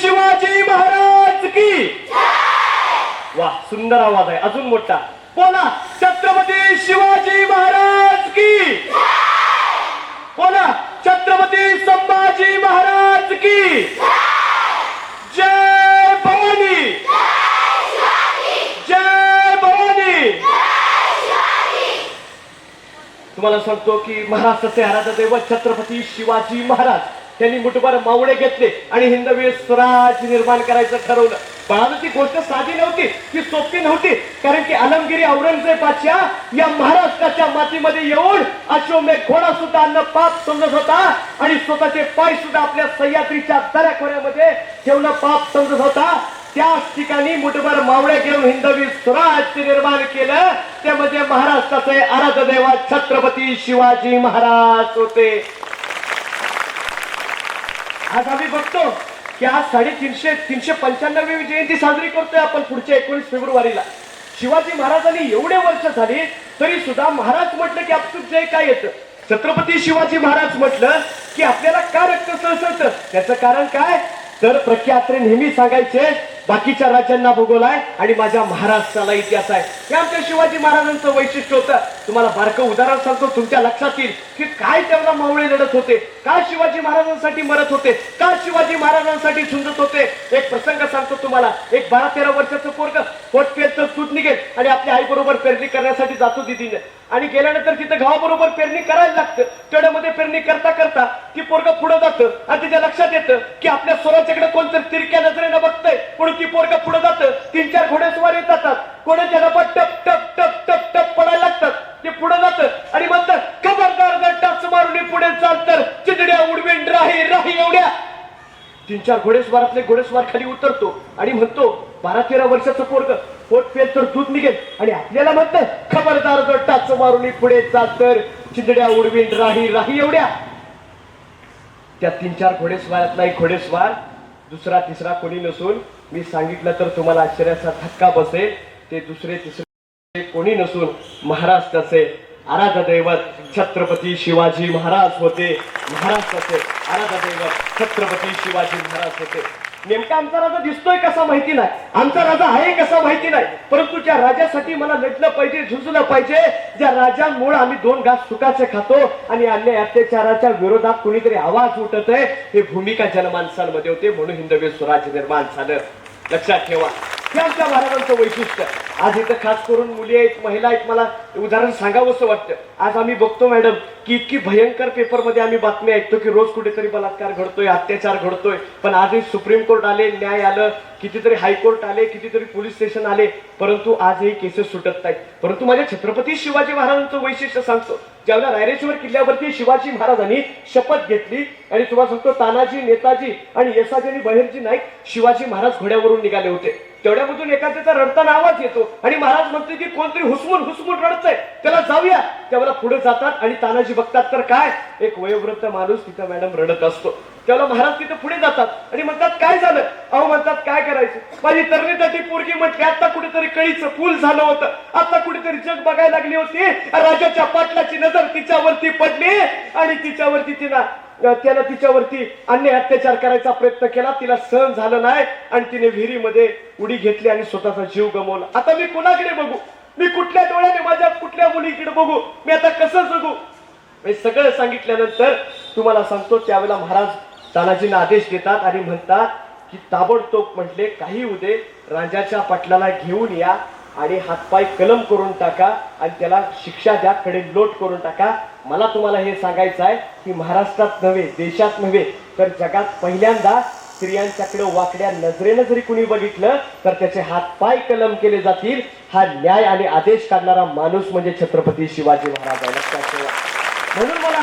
शिवाजी महाराज की. वा सुंदर आवाज आहे अजून मोठा. बोला छत्रपती शिवाजी महाराज की. बोला छत्रपती संभाजी महाराज की. जय भवानी. जय भवानी. तुम्हाला सांगतो की महाराष्ट्राचे आराध्य दैवत छत्रपती शिवाजी महाराज. त्यांनी मुठभर मावळे घेतले आणि हिंदवी स्वराज निर्माण करायचं ठरवलं. पण ती गोष्ट साधी नव्हती ती सोपी नव्हती. कारण की आलमगिरी औरंगजेबाच्या या महाराष्ट्राच्या मातीमध्ये येऊन अश्वमेघ घोडा सुद्धा अन्न पाप समजत होता आणि स्वतःचे पाय सुद्धा आपल्या सह्याद्रीच्या दऱ्याखोऱ्यामध्ये ठेवणं पाप समजत होता. त्याच ठिकाणी मुठभर मावळे घेऊन हिंदवी स्वराज निर्माण केलं. ते म्हणजे महाराष्ट्राचे आराध्य देवा छत्रपती शिवाजी महाराज होते. आज आम्ही बघतो की आज साडेतीनशे तीनशे पंच्याण्णवी जयंती साजरी करतोय आपण पुढच्या एकोणीस फेब्रुवारीला. शिवाजी महाराजांनी एवढे वर्ष झाली तरी सुद्धा महाराज म्हटलं की आपसूक जय काय येतं? छत्रपती शिवाजी महाराज म्हटलं की आपल्याला का रक्त सळसळतं त्याचं कारण काय? तर प्रख्यात्रे नेहमी सांगायचे बाकीच्या राज्यांना भूगोल आहे आणि माझ्या महाराष्ट्राला इतिहास आहे. हे आमच्या शिवाजी महाराजांचं वैशिष्ट्य होतं. तुम्हाला बारकं उदाहरण सांगतो तुमच्या लक्षात येईल की काय त्यांना मावळे लढत होते. का शिवाजी महाराजांसाठी मरत होते? का शिवाजी महाराजांसाठी झुंजत होते? एक प्रसंग सांगतो तुम्हाला. एक बारा तेरा वर्षाचं पोरग पोट पेरचं सूट निघेल. आणि आपल्या आई बरोबर पेरणी करण्यासाठी जातो दिदीने. आणि गेल्यानंतर तिथं गावाबरोबर पेरणी करायला लागतं. तेवढ्यामध्ये पेरणी करता करता ती पोरग पुढे जातं. आणि तिच्या लक्षात येतं की आपल्या स्वराच्याकडे कोणतरी तिरक्या नजरेनं बघतंय. म्हणून ती पोरग पुढे जातं. तीन चार घोडेस्वार येत जातात कोणाच्या पण टप टप टप टप टप पडायला लागतात. ते पुढे जातं. आणि म्हणतात खबरदार जर टाच मारून पुढे चाल तर. चितड्या उडवीन राही राही एवढ्या. तीन चार घोडेस्वारातले घोडेस्वार खाली उतरतो. आणि म्हणतो बारा तेरा वर्षाचं पोरग. पोट पेल तर दूध निघेल. आणि आपल्याला म्हणतं खबरदार जर टाच मारून पुढे जात तर चिंदड्या उडवीन राही राही एवढ्या. त्या तीन चार घोडेस्वारातला एक घोडेस्वार. दुसरा तिसरा कोणी नसून मी सांगितलं तर तुम्हाला आश्चर्याचा धक्का बसेल. ते दुसरे तिसरे कोणी नसून महाराष्ट्राचे आराध दैवत छत्रपती शिवाजी महाराज होते. महाराष्ट्राचे आराध दैवत छत्रपती शिवाजी महाराज होते. नेमका आमचा राजा दिसतोय कसा माहिती नाही. आमचा राजा आहे कसा माहिती नाही. परंतु ज्या राजासाठी मला लढलं पाहिजे झुजलं पाहिजे ज्या राजांमुळे आम्ही दोन घास सुखाचे खातो आणि अन्याय अत्याचाराच्या विरोधात कुणीतरी आवाज उठत आहे हे भूमिका जनमानसांमध्ये होते म्हणून हिंदवी स्वराज्य निर्माण झालं. लक्षात ठेवा. हे आमच्या महाराजांचं वैशिष्ट्य. आज इथं खास करून मुली आहेत महिला आहेत मला उदाहरण सांगावं असं वाटतं. आज आम्ही बघतो मॅडम की इतकी भयंकर पेपरमध्ये आम्ही बातमी ऐकतो की रोज कुठेतरी बलात्कार घडतोय अत्याचार घडतोय. पण आजही सुप्रीम कोर्ट आले न्याय आलं कितीतरी हायकोर्ट आले कितीतरी पोलीस स्टेशन आले परंतु आजही केसेस सुटत नाहीत. परंतु माझ्या छत्रपती शिवाजी महाराजांचं वैशिष्ट्य सांगतो. ज्यावेळेला रायरेश्वर किल्ल्यावरती शिवाजी महाराजांनी शपथ घेतली आणि तुम्हाला सांगतो तानाजी नेताजी आणि यसाजी आणि बहिरजी नाईक शिवाजी महाराज घोड्यावरून निघाले होते. तेवढ्यामधून एखाद्याचा रडताना आवाज येतो. आणि महाराज म्हणते की कोणतरी हुसमून हुसमून रडतंय. त्याला जाऊया. त्यावेळेला पुढे जातात आणि तानाजी बघतात तर काय? एक वयोवृद्ध माणूस तिथं मॅडम रडत असतो. त्याला महाराज तिथं पुढे जातात आणि म्हणतात काय झालं? अहो म्हणतात काय करायचं? माझी तरणीसाठी पोरगी म्हटली आता कुठेतरी कळीचं पूल झालं होतं. आता कुठेतरी जग बघायला लागली होती. राजाच्या पाटलाची नजर तिच्यावरती पडली आणि तिच्यावरती तिला त्यानं तिच्यावरती अन्य अत्याचार करायचा प्रयत्न केला. तिला सहन झालं नाही आणि तिने विहिरीमध्ये उडी घेतली आणि स्वतःचा जीव गमावला. आता मी कुणाकडे बघू? मी कुठल्या डोळ्याने माझ्या कुठल्या मुलीकडे बघू? मी आता कसं जगू? हे सगळं सांगितल्यानंतर तुम्हाला सांगतो त्यावेळेला महाराज तानाजींना आदेश देतात आणि म्हणतात की ताबडतोब म्हटले काही उदे राजाच्या पाटलाला घेऊन या आणि हातपाय कलम करून टाका आणि त्याला शिक्षा द्या कडे लोट करून टाका मला तुम्हाला हे सांगायचं आहे की महाराष्ट्रात नव्हे देशात नव्हे तर जगात पहिल्यांदा स्त्रियांच्याकडे वाकड्या नजरेनं जरी कुणी बघितलं तर त्याचे हात पाय कलम केले जातील. हा न्याय आणि आदेश काढणारा माणूस म्हणजे छत्रपती शिवाजी महाराज आहे. लक्षात ठेवा. म्हणून मला